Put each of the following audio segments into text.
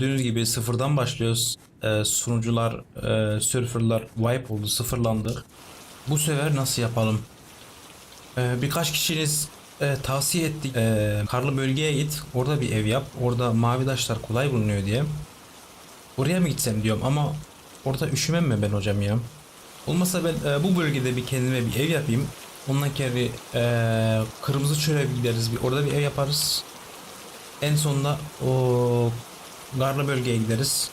gördüğünüz gibi sıfırdan başlıyoruz. Ee, sunucular, e, serverlar wipe oldu, sıfırlandı. Bu sefer nasıl yapalım? Ee, birkaç kişiniz e, tavsiye ettik. Ee, karlı bölgeye git, orada bir ev yap. Orada mavi taşlar kolay bulunuyor diye. Oraya mı gitsem diyorum ama orada üşümem mi ben hocam ya? Olmasa ben e, bu bölgede bir kendime bir ev yapayım. Ondan kere e, kırmızı çöle gideriz. Bir, orada bir ev yaparız. En sonunda o Garlı bölgeye gideriz.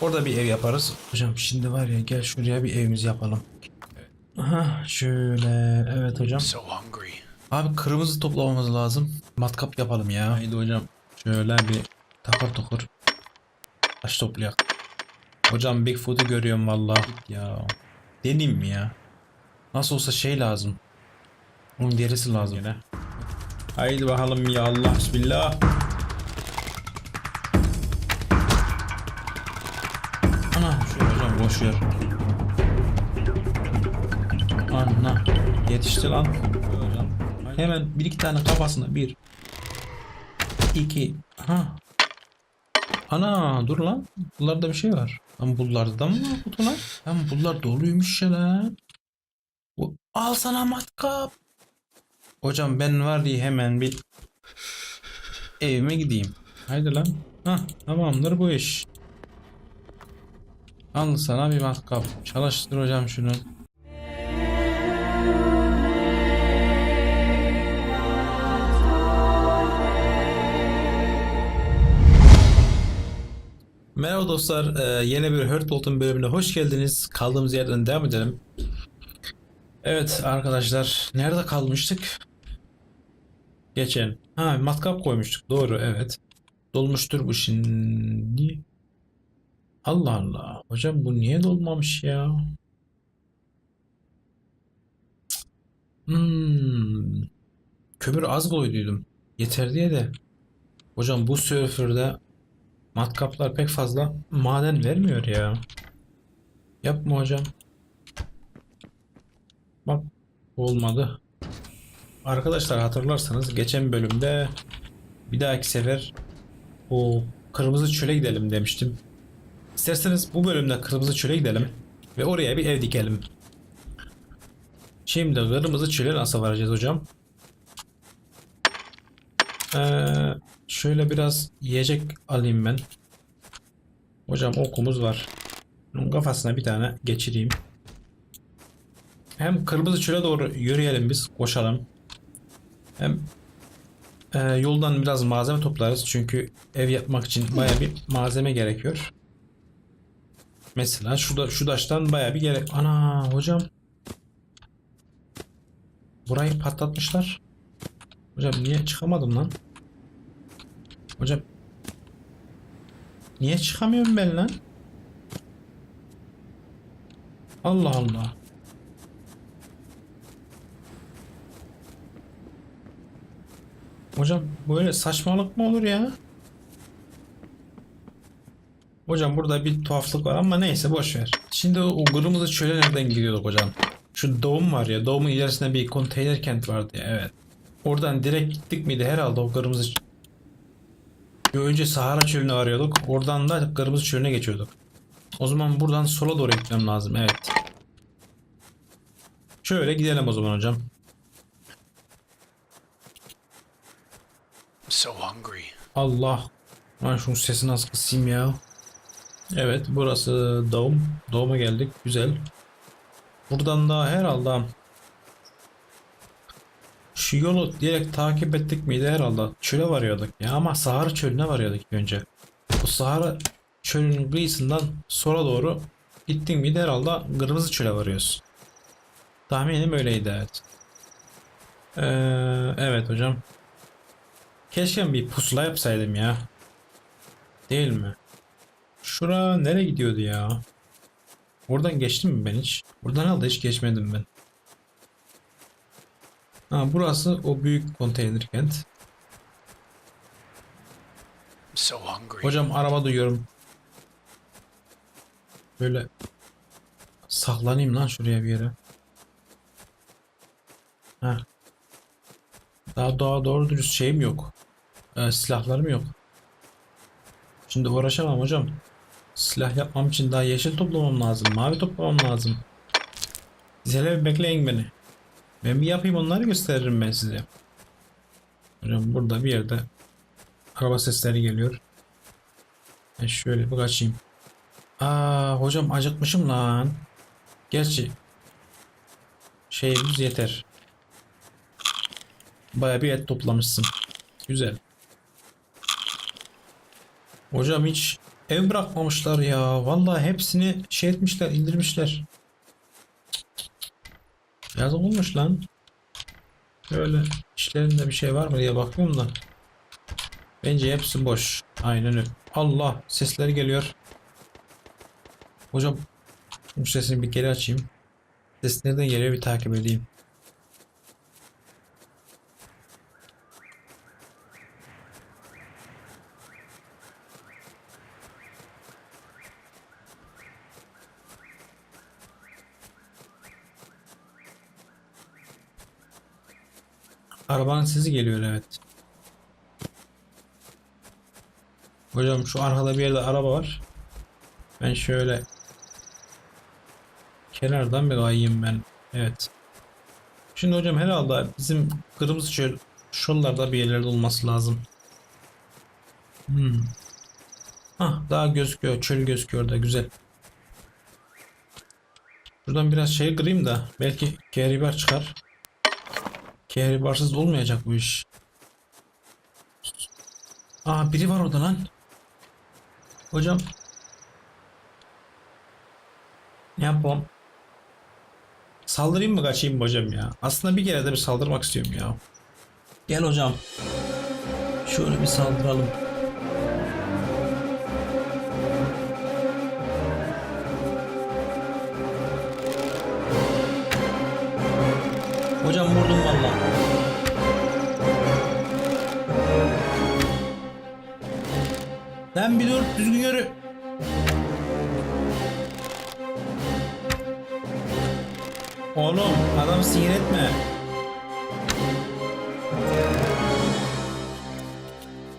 Orada bir ev yaparız. Hocam şimdi var ya gel şuraya bir evimiz yapalım. Aha şöyle evet hocam. So hungry. Abi kırmızı toplamamız lazım. Matkap yapalım ya. Haydi hocam. Şöyle bir takır tukur. Taş toplayak. Hocam Bigfoot'u görüyorum vallahi. Ya. Deneyim mi ya? Nasıl olsa şey lazım. Onun derisi lazım yine. Haydi bakalım ya Allah bismillah. Ver. Ana yetişti lan. Hemen bir iki tane kafasına bir. iki. Ha. Ana dur lan. Bunlarda bir şey var. Ama bunlarda da mı var kutular? Ama bunlar doluymuş ya lan. Bu- Al sana matkap. Hocam ben var diye hemen bir evime gideyim. Haydi lan. Hah tamamdır bu iş. Al sana bir matkap. Çalıştır hocam şunu. Merhaba dostlar. Ee, yeni bir Hurtbolt'un bölümüne hoş geldiniz. Kaldığımız yerden devam edelim. Evet arkadaşlar. Nerede kalmıştık? Geçen. Ha matkap koymuştuk. Doğru evet. Dolmuştur bu şimdi. Allah Allah. Hocam bu niye dolmamış ya? Hmm. Kömür az koyduydum. Yeter diye de. Hocam bu serverda matkaplar pek fazla maden vermiyor ya. Yapma hocam. Bak olmadı. Arkadaşlar hatırlarsanız geçen bölümde bir dahaki sefer o kırmızı çöle gidelim demiştim. İsterseniz bu bölümde kırmızı çöle gidelim ve oraya bir ev dikelim. Şimdi kırmızı çöle nasıl varacağız hocam? Ee, şöyle biraz yiyecek alayım ben. Hocam okumuz var. Bunun kafasına bir tane geçireyim. Hem kırmızı çöle doğru yürüyelim biz, koşalım. Hem e, yoldan biraz malzeme toplarız çünkü ev yapmak için baya bir malzeme gerekiyor. Mesela şurada şu taştan baya bir gerek. Ana hocam. Burayı patlatmışlar. Hocam niye çıkamadım lan? Hocam. Niye çıkamıyorum ben lan? Allah Allah. Hocam böyle saçmalık mı olur ya? Hocam burada bir tuhaflık var ama neyse boş ver. Şimdi o kırmızı çöle nereden gidiyorduk hocam? Şu doğum var ya doğumun ilerisinde bir konteyner kent vardı ya evet. Oradan direkt gittik miydi herhalde o kırmızı Yo, önce Sahara çölünü arıyorduk. Oradan da kırmızı çölüne geçiyorduk. O zaman buradan sola doğru gitmem lazım. Evet. Şöyle gidelim o zaman hocam. So hungry. Allah. Ben şunun sesini az kısayım ya. Evet burası doğum. Doğuma geldik. Güzel. Buradan da herhalde şu yolu direkt takip ettik miydi herhalde? Çöle varıyorduk ya ama Sahara çölüne varıyorduk önce. Bu Sahara çölünün kıyısından sola doğru gittin miydi herhalde kırmızı çöle varıyoruz. Tahminim öyleydi evet. Ee, evet hocam. Keşke bir pusula yapsaydım ya. Değil mi? Şura nereye gidiyordu ya? Oradan geçtim mi ben hiç? Buradan herhalde hiç geçmedim ben. Ha, burası o büyük konteyner kent. So hungry. Hocam araba duyuyorum. Böyle saklanayım lan şuraya bir yere. Ha. Daha daha doğru dürüst şeyim yok. Ee, silahlarım yok. Şimdi uğraşamam hocam. Silah yapmam için daha yeşil toplamam lazım. Mavi toplamam lazım. Siz bir bekleyin beni. Ben bir yapayım onları gösteririm ben size. Hocam burada bir yerde araba sesleri geliyor. Ben şöyle bir kaçayım. Aa hocam acıkmışım lan. Gerçi şeyimiz yeter. Baya bir et toplamışsın. Güzel. Hocam hiç ev bırakmamışlar ya. Vallahi hepsini şey etmişler, indirmişler. Yazık olmuş lan. Böyle işlerinde bir şey var mı diye bakıyorum da. Bence hepsi boş. Aynen öyle. Allah sesleri geliyor. Hocam bu sesini bir geri açayım. Ses nereden geliyor bir takip edeyim. Arabanın sesi geliyor evet. Hocam şu arkada bir yerde araba var. Ben şöyle kenardan bir kayayım ben. Evet. Şimdi hocam herhalde bizim kırmızı çöl şuralarda bir yerlerde olması lazım. Hmm. Hah daha gözüküyor. Çöl gözüküyor da güzel. Şuradan biraz şey kırayım da belki kehribar çıkar. Kehribarsız olmayacak bu iş. Aa biri var orada lan. Hocam. Ne yapalım? Saldırayım mı kaçayım mı hocam ya? Aslında bir kere de bir saldırmak istiyorum ya. Gel hocam. Şöyle bir saldıralım. Hocam vurdum valla. Lan bir dur düzgün yürü. Oğlum adam sinir etme.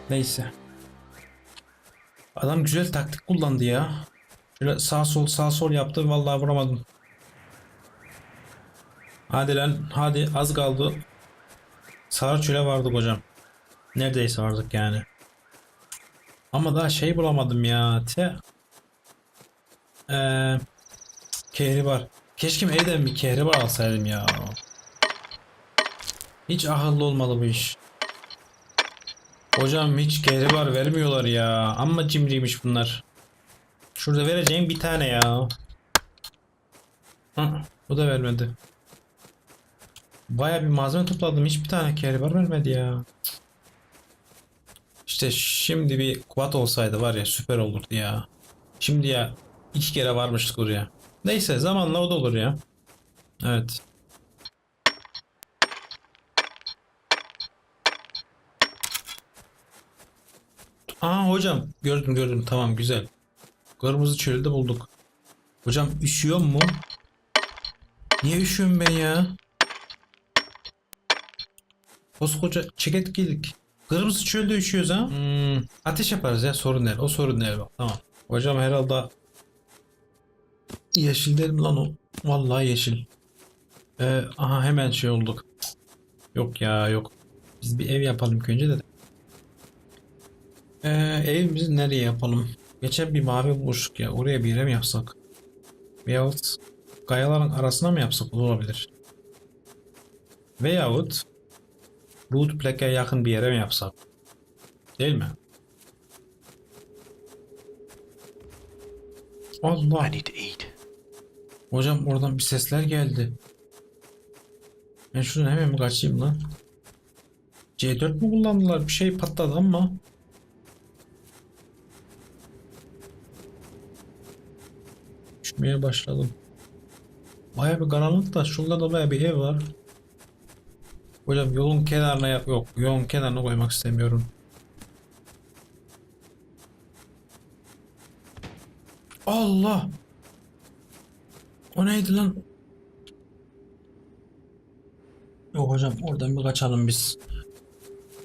Neyse. Adam güzel taktik kullandı ya. Şöyle sağ sol sağ sol yaptı vallahi vuramadım. Hadi lan hadi az kaldı. Sarı çöle vardık hocam. Neredeyse vardık yani. Ama daha şey bulamadım ya. Te. Ee, kehribar. Keşke evden bir kehribar alsaydım ya. Hiç akıllı olmadı bu iş. Hocam hiç kehribar vermiyorlar ya. Amma cimriymiş bunlar. Şurada vereceğim bir tane ya. Hı, bu da vermedi. Baya bir malzeme topladım. Hiçbir tane kehribar vermedi ya. İşte şimdi bir quad olsaydı var ya süper olurdu ya. Şimdi ya iki kere varmıştık oraya. Neyse zamanla o da olur ya. Evet. Aa hocam gördüm gördüm tamam güzel. Kırmızı çölde bulduk. Hocam üşüyor mu? Niye üşüyorum ben ya? Koskoca çeket giydik. Kırmızı çölde üşüyoruz ha. Hmm, ateş yaparız ya sorun değil. O sorun değil bak tamam. Hocam herhalde yeşil değil mi lan o? Vallahi yeşil. Ee, aha hemen şey olduk. Yok ya yok. Biz bir ev yapalım ilk önce de. Ee, evimizi nereye yapalım? Geçen bir mavi bulmuştuk ya. Oraya bir ev mi yapsak? Veyahut kayaların arasına mı yapsak olabilir. Veyahut Root Black'e yakın bir yere mi yapsak? Değil mi? Allah. I need to eat. Hocam oradan bir sesler geldi. Ben şuradan hemen mi kaçayım lan? C4 mü kullandılar? Bir şey patladı ama. Düşmeye başladım. Baya bir karanlık da şurada da baya bir ev var. Hocam yolun kenarına yok. Yolun kenarına koymak istemiyorum. Allah! O neydi lan? Yok hocam oradan bir kaçalım biz.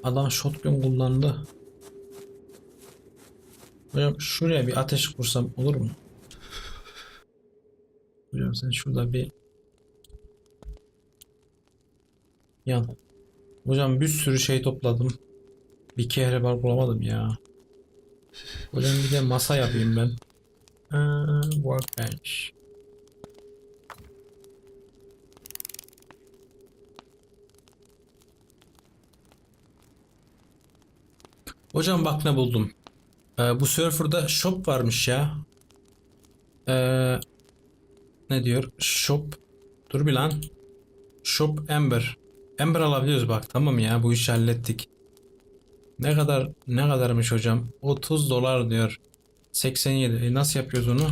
Adam shotgun kullandı. Hocam şuraya bir ateş kursam olur mu? Hocam sen şurada bir yan. Hocam bir sürü şey topladım. Bir kehribar bulamadım ya. Hocam bir de masa yapayım ben. Workbench. Hocam bak ne buldum. Ee, bu serverda shop varmış ya. Ee, ne diyor? Shop. Dur bir lan. Shop Ember. Ember alabiliyoruz bak tamam ya bu işi hallettik. Ne kadar ne kadarmış hocam? 30 dolar diyor. 87. E, nasıl yapıyoruz onu?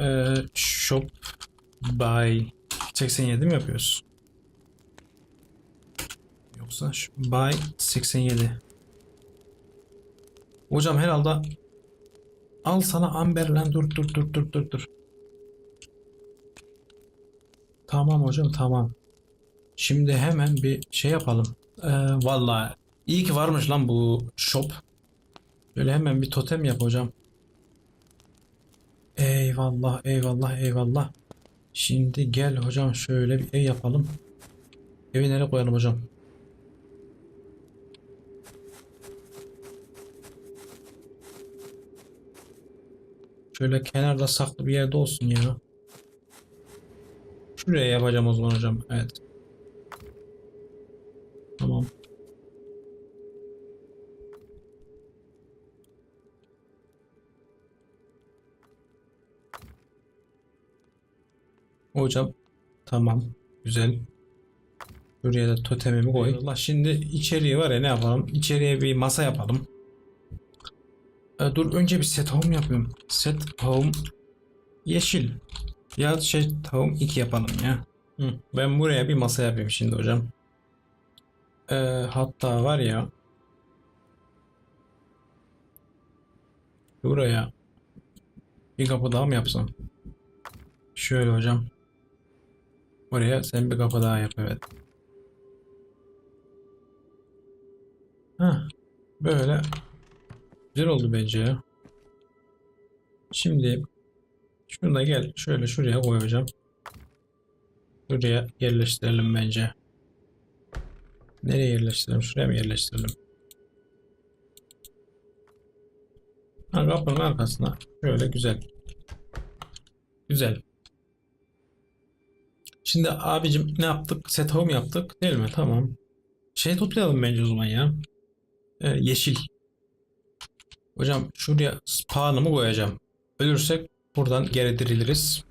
Ee, shop buy 87 mi yapıyoruz? Yoksa buy 87. Hocam herhalde al sana amber lan dur dur dur dur dur dur. Tamam hocam tamam. Şimdi hemen bir şey yapalım. Ee, vallahi iyi ki varmış lan bu shop. Böyle hemen bir totem yap hocam. Eyvallah eyvallah eyvallah. Şimdi gel hocam şöyle bir ev yapalım. Evi nereye koyalım hocam? Şöyle kenarda saklı bir yerde olsun ya. Şuraya yapacağım o zaman hocam. Evet. Tamam. Hocam tamam. Güzel. Şuraya da totemimi koy. Allah şimdi içeriye var ya ne yapalım? İçeriye bir masa yapalım. E, dur önce bir set home yapıyorum. Set home yeşil. Ya şey home 2 yapalım ya. Hı, ben buraya bir masa yapayım şimdi hocam. E, hatta var ya buraya bir kapı daha mı yapsam? Şöyle hocam. Oraya sen bir kapı daha yap evet. Heh, böyle güzel oldu bence ya. Şimdi şunu gel şöyle şuraya koy hocam. Şuraya yerleştirelim bence. Nereye yerleştirelim? Şuraya mı yerleştirelim? Ha, kapının arkasına şöyle güzel. Güzel. Şimdi abicim ne yaptık? Set home yaptık değil mi? Tamam. Şey toplayalım bence o zaman ya. Ee, yeşil. Hocam şuraya spawn'ımı koyacağım. Ölürsek buradan geri diriliriz.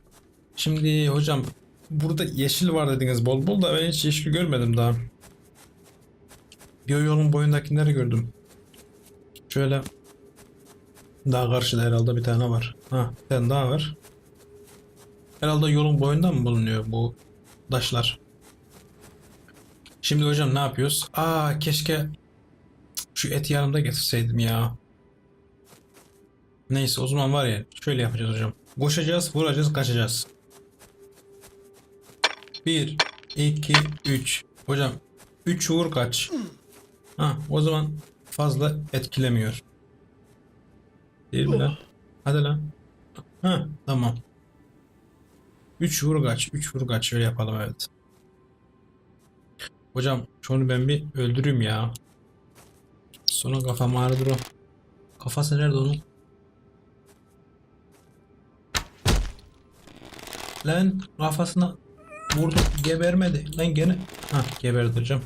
Şimdi hocam burada yeşil var dediniz bol bol da ben hiç yeşil görmedim daha. Yolun boyundakileri gördüm. Şöyle daha karşıda herhalde bir tane var. Ha, bir tane daha var. Herhalde yolun boyunda mı bulunuyor bu taşlar? Şimdi hocam ne yapıyoruz? Aa keşke şu eti yanımda getirseydim ya. Neyse o zaman var ya şöyle yapacağız hocam. Koşacağız, vuracağız, kaçacağız. 1 2 3 Hocam 3 vur kaç. Ha o zaman fazla etkilemiyor. Değil mi lan? Hadi lan. Ha tamam. 3 vur kaç. 3 vur kaç. Şöyle yapalım evet. Hocam şunu ben bir öldüreyim ya. Sonra kafam ağrıdır o. Kafası nerede onun? Lan kafasına vurdu gebermedi. Lan gene. Ha geberdi hocam.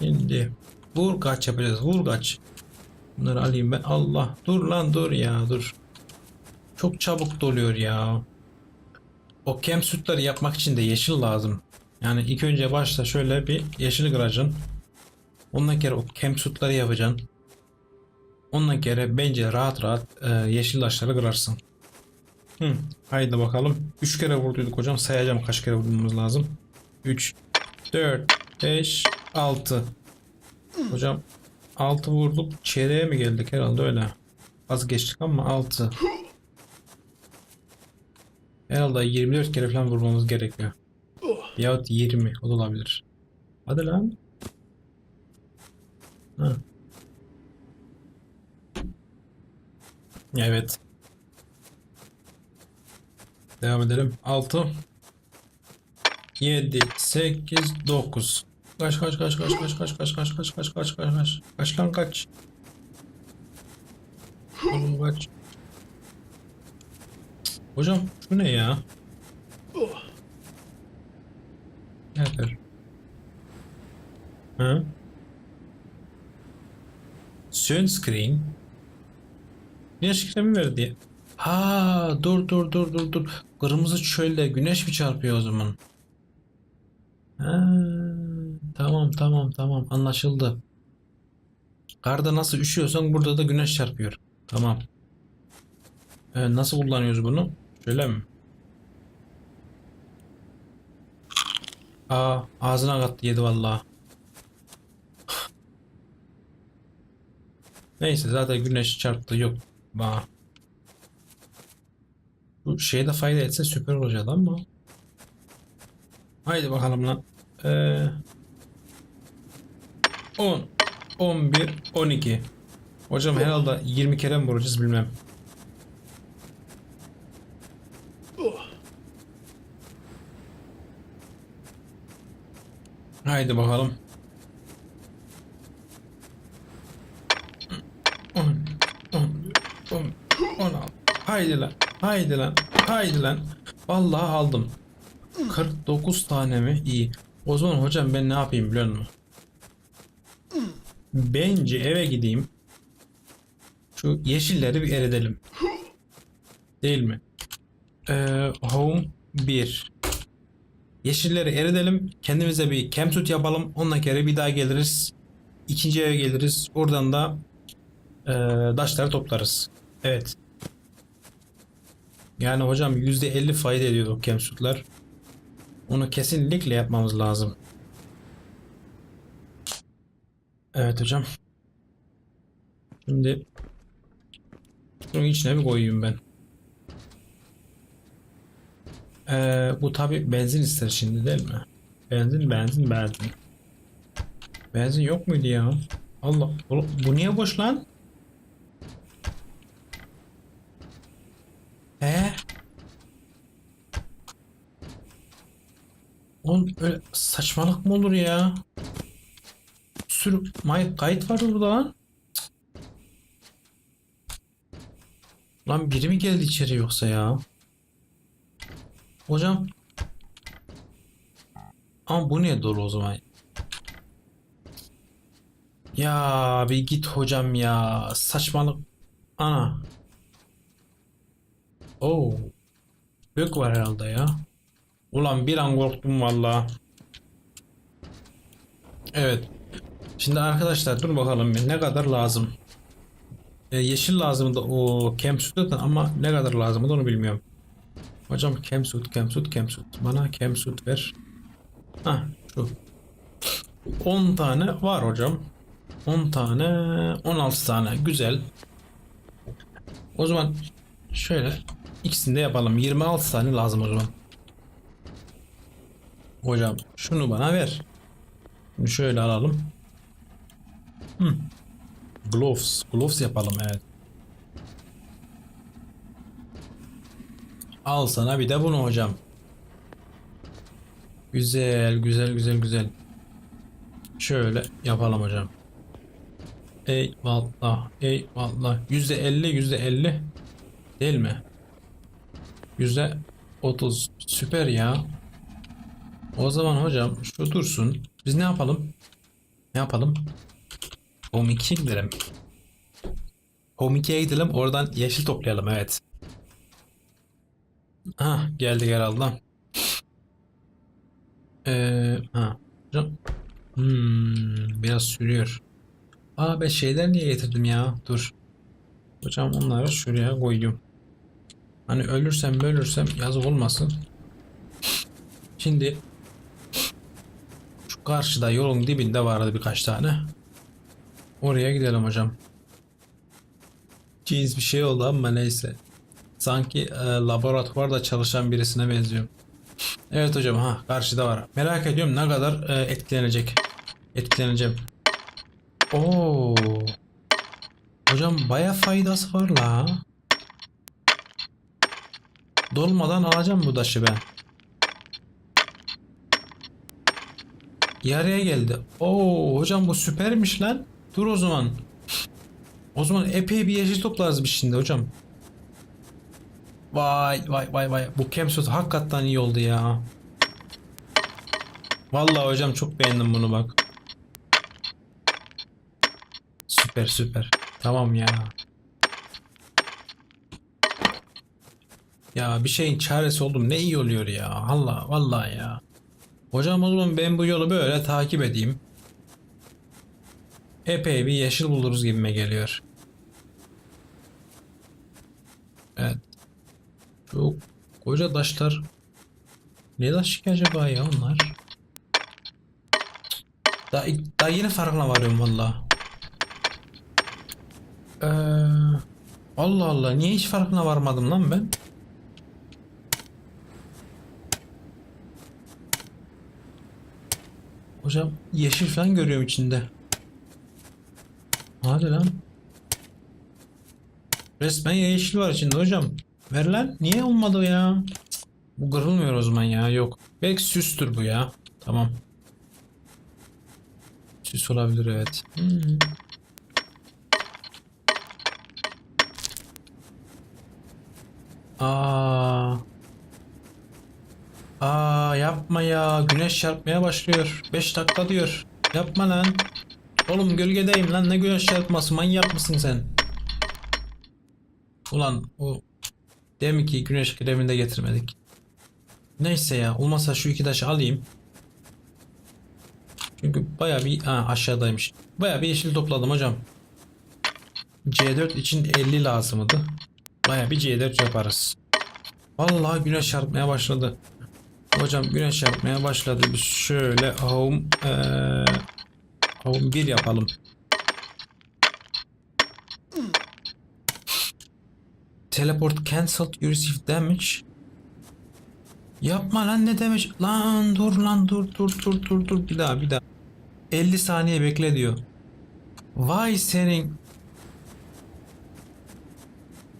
Şimdi vur kaç yapacağız. Vur kaç. Bunları alayım ben. Allah dur lan dur ya dur. Çok çabuk doluyor ya. O kem sütleri yapmak için de yeşil lazım. Yani ilk önce başta şöyle bir yeşil kıracaksın. Ondan kere o kem sütleri yapacaksın. Ondan kere bence rahat rahat e, yeşil taşları kırarsın. Hı, haydi bakalım. 3 kere vurduyduk hocam. Sayacağım kaç kere vurmamız lazım. 3, 4, 5, 6. Hocam 6 vurduk. Çeyreğe mi geldik herhalde öyle. Az geçtik ama 6. Herhalde 24 kere falan vurmamız gerekiyor. Yahut 20 o da olabilir. Hadi lan. Ha. Evet. Devam edelim. 6 7 8 9 Kaç kaç kaç kaç kaç kaç kaç kaç kaç kaç kaç kaç kaç kaç lan kaç Oğlum kaç Hocam şu ne ya? Nedir? Hı? Sunscreen Güneş kremi verdi. Ha dur dur dur dur dur. Kırmızı çölde güneş mi çarpıyor o zaman? Ha, tamam tamam tamam anlaşıldı. Karda nasıl üşüyorsan burada da güneş çarpıyor. Tamam. Ee, nasıl kullanıyoruz bunu? Şöyle mi? Aa ağzına kattı yedi vallahi. Neyse zaten güneş çarptı yok. Ba. Bu şeyde fayda etse süper olacaktı ama. Haydi bakalım lan. Ee, 10, 11, 12. Hocam herhalde 20 kere mi vuracağız bilmem. Haydi bakalım. 10, 11, 10, 16. Haydi lan. Haydi lan. Haydi lan. Vallahi aldım. 49 tane mi? İyi. O zaman hocam ben ne yapayım biliyor musun? Bence eve gideyim. Şu yeşilleri bir eridelim. Değil mi? Ee, home 1. Yeşilleri eridelim. Kendimize bir campsuit yapalım. Ondan kere bir daha geliriz. İkinci eve geliriz. Oradan da ee, taşları toplarız. Evet. Yani hocam %50 fayda ediyor o campsuitlar. Onu kesinlikle yapmamız lazım. Evet hocam. Şimdi bunun içine bir koyayım ben. Ee, bu tabi benzin ister şimdi değil mi? Benzin, benzin, benzin. Benzin yok muydu ya? Allah, bu niye boş lan? He? Oğlum öyle saçmalık mı olur ya? Sürü may kayıt var burada lan. Lan biri mi geldi içeri yoksa ya? Hocam. Ama bu niye dolu o zaman? Ya bir git hocam ya. Saçmalık. Ana. Oo. Bök var herhalde ya. Ulan bir an korktum valla. Evet. Şimdi arkadaşlar dur bakalım ne kadar lazım. E, yeşil lazım da o campsuit'ten ama ne kadar lazım onu bilmiyorum. Hocam campsuit, campsuit, campsuit. Bana campsuit ver. Ha şu. 10 tane var hocam. 10 tane, 16 tane. Güzel. O zaman şöyle ikisini de yapalım. 26 tane lazım o zaman. Hocam şunu bana ver. Şöyle alalım. Hı. Gloves. Gloves yapalım evet. Al sana bir de bunu hocam. Güzel güzel güzel güzel. Şöyle yapalım hocam. Eyvallah eyvallah. Yüzde elli yüzde elli. Değil mi? Yüzde otuz. Süper ya. O zaman hocam şu dursun. Biz ne yapalım? Ne yapalım? Home 2'ye gidelim. Home 2'ye gidelim. Oradan yeşil toplayalım. Evet. Ha geldi herhalde. Ee, ha. Hmm, biraz sürüyor. Aa ben şeyler niye getirdim ya? Dur. Hocam onları şuraya koyuyorum. Hani ölürsem ölürsem yazık olmasın. Şimdi şu karşıda yolun dibinde vardı birkaç tane. Oraya gidelim hocam. Cins bir şey oldu ama neyse. Sanki e, laboratuvarda çalışan birisine benziyor. Evet hocam ha karşıda var. Merak ediyorum ne kadar e, etkilenecek. Etkileneceğim. Oo. Hocam baya faydası var la. Dolmadan alacağım bu taşı ben. Yarıya geldi. Oo hocam bu süpermiş lan. Dur o zaman. O zaman epey bir yeşil toplarız biz şimdi hocam. Vay vay vay vay. Bu Kemsut hakikaten iyi oldu ya. Vallahi hocam çok beğendim bunu bak. Süper süper. Tamam ya. Ya bir şeyin çaresi oldum ne iyi oluyor ya. Allah vallahi ya. Hocam o zaman ben bu yolu böyle takip edeyim. Epey bir yeşil buluruz gibime geliyor. Evet. Çok koca taşlar. Ne taş ki acaba ya onlar? Daha, daha yeni farkına varıyorum valla. Ee, Allah Allah niye hiç farkına varmadım lan ben? Hocam yeşil falan görüyorum içinde. Hadi lan. Resmen yeşil var içinde hocam. Ver lan. Niye olmadı ya? Bu kırılmıyor o zaman ya. Yok. Belki süstür bu ya. Tamam. Süs olabilir evet. Hmm. Aa. Aa yapma ya. Güneş çarpmaya başlıyor. 5 dakika diyor. Yapma lan. Oğlum gölgedeyim lan. Ne güneş çarpması? Manyak mısın sen? Ulan o demek ki güneş kremini de getirmedik. Neyse ya. Olmazsa şu iki taşı alayım. Çünkü baya bir ha, aşağıdaymış. Baya bir yeşil topladım hocam. C4 için 50 lazımdı. Baya bir C4 yaparız. Vallahi güneş çarpmaya başladı. Hocam güneş çarpmaya başladı. Biz şöyle home eee home 1 yapalım. Teleport cancelled you received damage. Yapma lan ne damage? Lan dur lan dur dur dur dur dur bir daha bir daha. 50 saniye bekle diyor. Vay senin.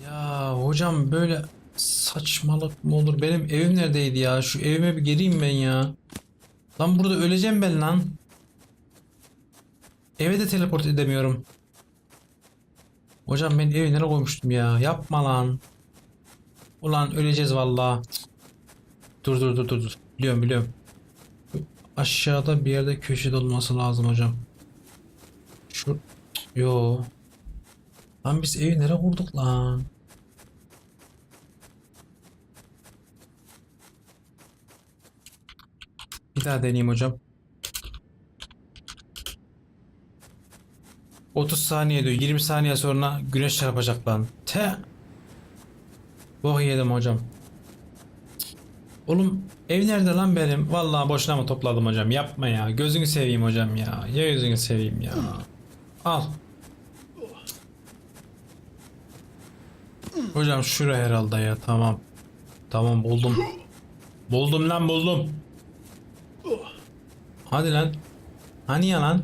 Ya hocam böyle saçmalık mı olur? Benim evim neredeydi ya? Şu evime bir geleyim ben ya. Lan burada öleceğim ben lan. Eve de teleport edemiyorum. Hocam ben evi nereye koymuştum ya? Yapma lan. Ulan öleceğiz vallahi. Cık. Dur dur dur dur dur. Biliyorum biliyorum. Aşağıda bir yerde köşede olması lazım hocam. Şu yo. Lan biz evi nereye kurduk lan? Bir daha deneyeyim hocam. 30 saniye diyor. 20 saniye sonra güneş çarpacak lan. Te. Bok yedim hocam. Oğlum ev nerede lan benim? Vallahi boşuna mı topladım hocam? Yapma ya. Gözünü seveyim hocam ya. Ya gözünü seveyim ya. Al. Hocam şura herhalde ya. Tamam. Tamam buldum. Buldum lan buldum. Hadi lan. Hani ya lan?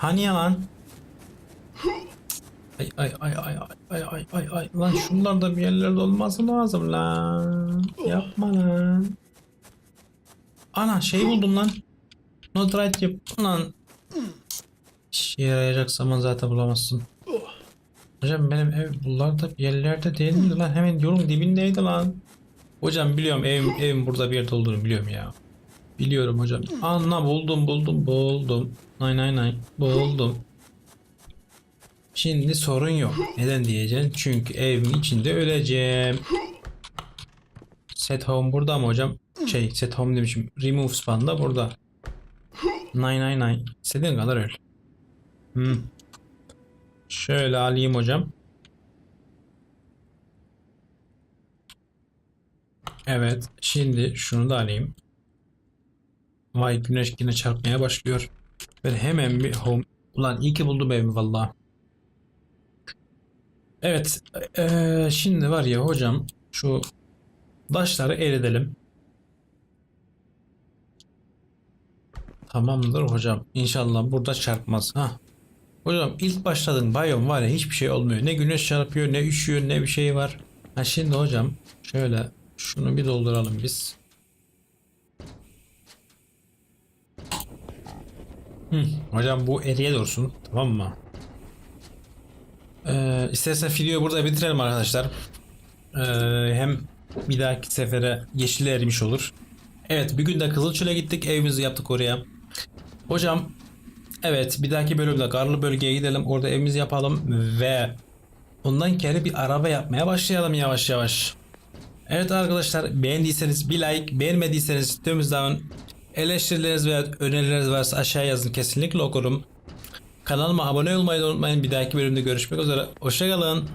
Hani ya lan? Ay ay ay ay ay ay ay ay lan şunlar da bir yerlerde olması lazım lan. Yapma lan. Ana şey buldum lan. Not yap lan. İşe yarayacak zaman zaten bulamazsın. Hocam benim ev buralarda bir yerlerde değil miydi lan? Hemen yolun dibindeydi lan. Hocam biliyorum evim, evim burada bir yerde olduğunu biliyorum ya. Biliyorum hocam. Anla buldum buldum buldum. Nay nay nay buldum. Şimdi sorun yok. Neden diyeceksin? Çünkü evimin içinde öleceğim. Set home burada mı hocam? Şey set home demişim. Remove span da burada. Nay nay nay. İstediğin kadar öl. Hmm. Şöyle alayım hocam. Evet. Şimdi şunu da alayım. Vay güneş yine çarpmaya başlıyor. Ben hemen bir home... Ulan iyi ki buldum evimi valla. Evet. eee, şimdi var ya hocam şu taşları eridelim. Tamamdır hocam. İnşallah burada çarpmaz. Ha. Hocam ilk başladın bayom var ya hiçbir şey olmuyor. Ne güneş çarpıyor ne üşüyor ne bir şey var. Ha şimdi hocam şöyle şunu bir dolduralım biz. Hı, hocam bu eriye dursun tamam mı? Ee, istersen videoyu burada bitirelim arkadaşlar. Ee, hem bir dahaki sefere yeşil erimiş olur. Evet bir gün de Kızılçöl'e gittik evimizi yaptık oraya. Hocam evet bir dahaki bölümde karlı bölgeye gidelim orada evimizi yapalım ve ondan kere bir araba yapmaya başlayalım yavaş yavaş. Evet arkadaşlar beğendiyseniz bir like beğenmediyseniz tüm eleştirileriniz veya önerileriniz varsa aşağıya yazın kesinlikle okurum. Kanalıma abone olmayı unutmayın bir dahaki bölümde görüşmek üzere. Hoşçakalın.